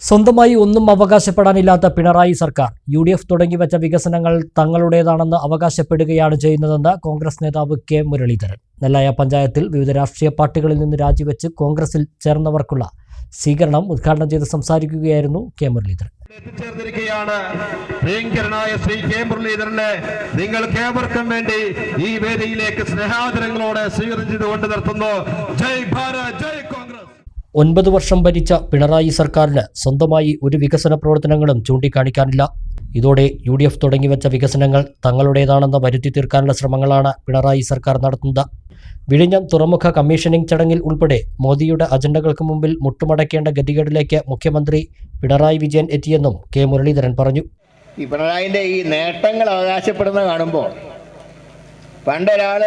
സ്വന്തമായി ഒന്നും അവകാശപ്പെടാനില്ലാത്ത പിണറായി സർക്കാർ യു ഡി എഫ് തുടങ്ങിവെച്ച വികസനങ്ങൾ തങ്ങളുടേതാണെന്ന് അവകാശപ്പെടുകയാണ് ചെയ്യുന്നതെന്ന് കോൺഗ്രസ് നേതാവ് കെ മുരളീധരൻ. നെല്ലായ പഞ്ചായത്തിൽ വിവിധ രാഷ്ട്രീയ പാർട്ടികളിൽ നിന്ന് രാജിവെച്ച് കോൺഗ്രസിൽ ചേർന്നവർക്കുള്ള സ്വീകരണം ഉദ്ഘാടനം ചെയ്ത് സംസാരിക്കുകയായിരുന്നു കെ മുരളീധരൻ. എത്തിച്ചേർന്നിരിക്കുകയാണ് പ്രിയങ്കരനായ ശ്രീ കെ മുരളീധരനെ നിങ്ങൾക്ക് ഏവർക്കും വേണ്ടി ഈ വേദിയിലേക്ക് സ്നേഹാദരങ്ങളോടെ സ്വീകരണം ചെയ്തുകൊണ്ട് നിർത്തുന്നു. ജയ് ഭാരത് ജയ് കോൺഗ്രസ്. ഒൻപത് വർഷം ഭരിച്ച പിണറായി സർക്കാരിന് സ്വന്തമായി ഒരു വികസന പ്രവർത്തനങ്ങളും ചൂണ്ടിക്കാണിക്കാനില്ല. ഇതോടെ യു ഡി എഫ് തുടങ്ങിവെച്ച വികസനങ്ങൾ തങ്ങളുടേതാണെന്ന് വരുത്തി തീർക്കാനുള്ള ശ്രമങ്ങളാണ് പിണറായി സർക്കാർ നടത്തുന്നത്. വിഴിഞ്ഞം തുറമുഖ കമ്മീഷനിംഗ് ചടങ്ങിൽ ഉൾപ്പെടെ മോദിയുടെ അജണ്ടകൾക്ക് മുമ്പിൽ മുട്ടുമടക്കേണ്ട ഗതികേടിലേക്ക് മുഖ്യമന്ത്രി പിണറായി വിജയൻ എത്തിയെന്നും കെ മുരളീധരൻ പറഞ്ഞു. ഈ ഈ നേട്ടങ്ങൾ അവകാശപ്പെടുന്ന കാണുമ്പോൾ പണ്ടൊരാൾ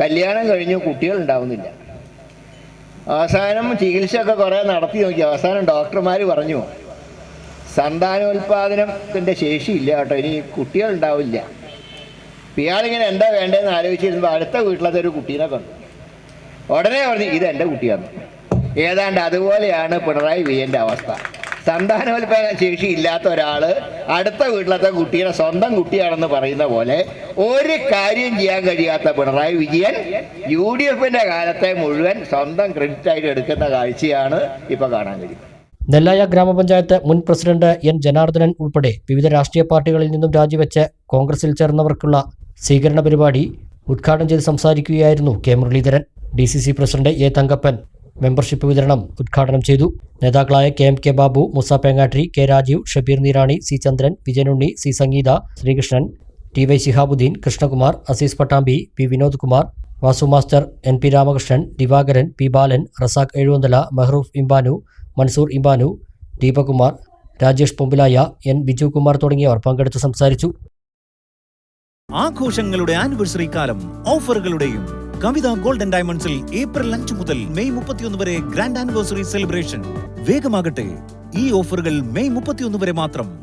കല്യാണം കഴിഞ്ഞു കുട്ടികൾ ഉണ്ടാവുന്നില്ല. അവസാനം ചികിത്സയൊക്കെ കുറേ നടത്തി നോക്കി. അവസാനം ഡോക്ടർമാർ പറഞ്ഞു സന്താനോൽപാദനത്തിന്റെ ശേഷിയില്ല കേട്ടോ ഇനി ഇപ്പം ഇയാളിങ്ങനെ എന്താ വേണ്ടതെന്ന് ആലോചിച്ചിരുന്നപ്പോൾ അടുത്ത വീട്ടിലത്തെ ഒരു കുട്ടീനെ കണ്ടു. ഉടനെ പറഞ്ഞു ഇത് എന്റെ കുട്ടിയാണ്. ഏതാണ്ട് അതുപോലെയാണ് പിണറായി വിജയന്റെ അവസ്ഥ. സന്താനോൽപാദന ശേഷി ഇല്ലാത്ത ഒരാൾ അടുത്ത വീട്ടിലത്തെ കുട്ടിയുടെ സ്വന്തം കുട്ടിയാണെന്ന് പറയുന്ന പോലെ ഒരു കാര്യം ചെയ്യാൻ കഴിയാത്ത പിണറായി വിജയൻ യു ഡി എഫിന്റെ കാലത്തെ മുഴുവൻ സ്വന്തം ക്രെഡിറ്റ് ആയിട്ട് എടുക്കുന്ന കാഴ്ചയാണ് ഇപ്പൊ കാണാൻ കഴിയുന്നത്. നെല്ലായ ഗ്രാമപഞ്ചായത്ത് മുൻ പ്രസിഡന്റ് എൻ ജനാർദ്ദനൻ ഉൾപ്പെടെ വിവിധ രാഷ്ട്രീയ പാർട്ടികളിൽ നിന്നും രാജിവെച്ച് കോൺഗ്രസിൽ ചേർന്നവർക്കുള്ള സ്വീകരണ പരിപാടി ഉദ്ഘാടനം ചെയ്ത് സംസാരിക്കുകയായിരുന്നു K Muraleedharan. D C C president A Thankappan. Membership വിതരണം ഉദ്ഘാടനം ചെയ്തു. നേതാക്കളായ K M K Babu Musa Pengatri K Rajeev Shabeer Neerani C Chandran Vijayanunni C Sangeetha Sreekrishnan T Y Shihabuddeen Krishnakumar Azeez Pattambi P Vinod Kumar Vasu master N P Ramakrishnan Divakaran P Balan Razak Ezhuvanthala Mehroof Imbanu Mansoor Imbanu Deepakumar Rajesh Pombilaya N Biju Bijukumar തുടങ്ങിയവർ പങ്കെടുത്ത് സംസാരിച്ചു. ആഘോഷങ്ങളുടെ anniversary കാലം ഓഫറുകളുടെയും കവിത golden ഡയമണ്ട്സിൽ April അഞ്ച് മുതൽ May മുപ്പത്തിയൊന്ന് വരെ ഗ്രാൻഡ് ആനിവേഴ്സറി സെലിബ്രേഷൻ വേഗമാകട്ടെ. ഈ ഓഫറുകൾ മെയ് മുപ്പത്തിയൊന്ന് വരെ മാത്രം.